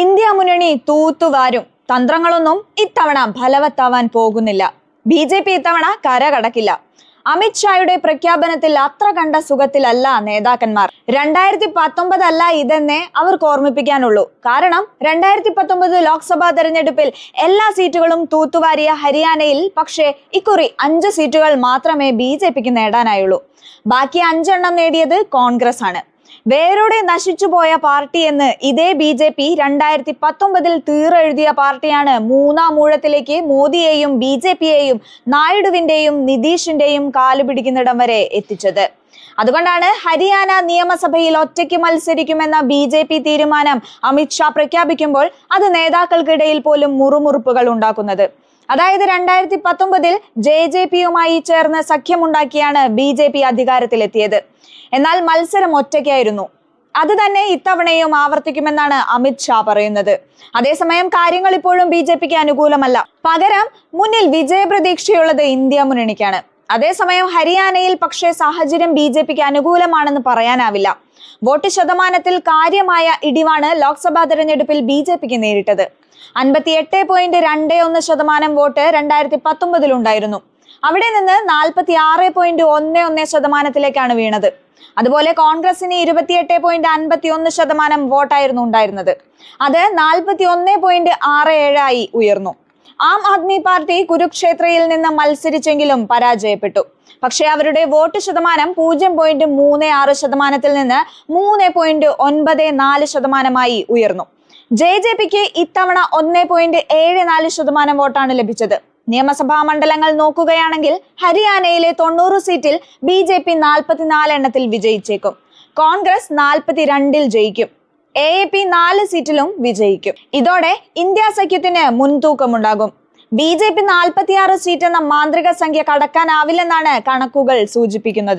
India മുന്നണി തൂത്തുവാരും. തന്ത്രങ്ങളൊന്നും ഇത്തവണ ഫലവത്താവാൻ പോകുന്നില്ല. ബി ജെ പി ഇത്തവണ കര കടക്കില്ല അമിത്ഷായുടെ പ്രഖ്യാപനത്തിൽ അത്ര കണ്ട സുഖത്തിലല്ല നേതാക്കന്മാർ. രണ്ടായിരത്തി അല്ല ഇതെന്നേ അവർക്ക് ഓർമ്മിപ്പിക്കാനുള്ളൂ. കാരണം രണ്ടായിരത്തി പത്തൊമ്പത് ലോക്സഭാ തെരഞ്ഞെടുപ്പിൽ എല്ലാ സീറ്റുകളും തൂത്തുവാരിയ ഹരിയാനയിൽ പക്ഷേ ഇക്കുറി അഞ്ച് സീറ്റുകൾ മാത്രമേ ബി നേടാനായുള്ളൂ. ബാക്കി അഞ്ചെണ്ണം നേടിയത് കോൺഗ്രസ് ആണ്. വേരോടെ നശിച്ചുപോയ പാർട്ടി എന്ന് ഇതേ ബി ജെ പി രണ്ടായിരത്തി പത്തൊമ്പതിൽ തീറെഴുതിയ പാർട്ടിയാണ്. മൂന്നാം മൂഴത്തിലേക്ക് മോദിയെയും ബി ജെ പിയെയും നായിഡുവിന്റെയും നിതീഷിന്റെയും കാലുപിടിക്കുന്നിടം വരെ എത്തിച്ചത്. അതുകൊണ്ടാണ് ഹരിയാന നിയമസഭയിൽ ഒറ്റയ്ക്ക് മത്സരിക്കുമെന്ന ബി ജെ പി തീരുമാനം അമിത്ഷാ പ്രഖ്യാപിക്കുമ്പോൾ അത് നേതാക്കൾക്കിടയിൽ പോലും മുറുമുറുപ്പുകൾ ഉണ്ടാക്കുന്നത്. അതായത് രണ്ടായിരത്തി പത്തൊമ്പതിൽ ജെ ജെ പിയുമായി ചേർന്ന് സഖ്യമുണ്ടാക്കിയാണ് ബി ജെ പി അധികാരത്തിലെത്തിയത്. എന്നാൽ മത്സരം ഒറ്റയ്ക്കായിരുന്നു. അത് തന്നെ ഇത്തവണയും ആവർത്തിക്കുമെന്നാണ് അമിത് ഷാ പറയുന്നത്. അതേസമയം കാര്യങ്ങൾ ഇപ്പോഴും ബി ജെ പിക്ക് അനുകൂലമല്ല. പകരം മുന്നിൽ വിജയപ്രതീക്ഷയുള്ളത് ഇന്ത്യ മുന്നണിക്കാണ്. അതേസമയം ഹരിയാനയിൽ പക്ഷേ സാഹചര്യം ബി ജെ പിക്ക് അനുകൂലമാണെന്ന് പറയാനാവില്ല. വോട്ട് ശതമാനത്തിൽ കാര്യമായ ഇടിവാണ് ലോക്സഭാ തെരഞ്ഞെടുപ്പിൽ ബി ജെ പിക്ക് നേരിട്ടത്. അൻപത്തി എട്ട് പോയിന്റ് രണ്ട് ഒന്ന് ശതമാനം വോട്ട് രണ്ടായിരത്തി പത്തൊമ്പതിലുണ്ടായിരുന്നു അവിടെ നിന്ന് നാൽപ്പത്തി ആറ് പോയിന്റ് ഒന്ന് ഒന്ന് ശതമാനത്തിലേക്കാണ് വീണത്. അതുപോലെ കോൺഗ്രസിന് ഇരുപത്തിയെട്ട് പോയിന്റ് അൻപത്തി ഒന്ന് ശതമാനം വോട്ടായിരുന്നു ഉണ്ടായിരുന്നത്. അത് നാൽപ്പത്തി ഒന്ന് പോയിന്റ് ആറ് ഏഴായി ഉയർന്നു. ആം ആദ്മി പാർട്ടി കുരുക്ഷേത്രയിൽ നിന്ന് മത്സരിച്ചെങ്കിലും പരാജയപ്പെട്ടു. പക്ഷേ അവരുടെ വോട്ട് ശതമാനം പൂജ്യം പോയിന്റ് മൂന്ന് ആറ് ശതമാനത്തിൽ നിന്ന് മൂന്ന് പോയിന്റ് ഒൻപത് നാല് ശതമാനമായി ഉയർന്നു. ജെ ജെ പിക്ക് ഇത്തവണ ഒന്നേ പോയിന്റ് ഏഴ് നാല് ശതമാനം വോട്ടാണ് ലഭിച്ചത്. നിയമസഭാ മണ്ഡലങ്ങൾ നോക്കുകയാണെങ്കിൽ ഹരിയാനയിലെ തൊണ്ണൂറ് സീറ്റിൽ ബി ജെ പി നാൽപ്പത്തിനാല് എണ്ണത്തിൽ വിജയിച്ചേക്കും. കോൺഗ്രസ് നാൽപ്പത്തിരണ്ടിൽ ജയിക്കും. എ എ പി നാല് സീറ്റിലും വിജയിക്കും. ഇതോടെ ഇന്ത്യ സഖ്യത്തിന് മുൻതൂക്കമുണ്ടാകും. ബി ജെ പി നാൽപ്പത്തിയാറ് സീറ്റ് എന്ന മാന്ത്രിക സംഖ്യ കടക്കാനാവില്ലെന്നാണ് കണക്കുകൾ സൂചിപ്പിക്കുന്നത്.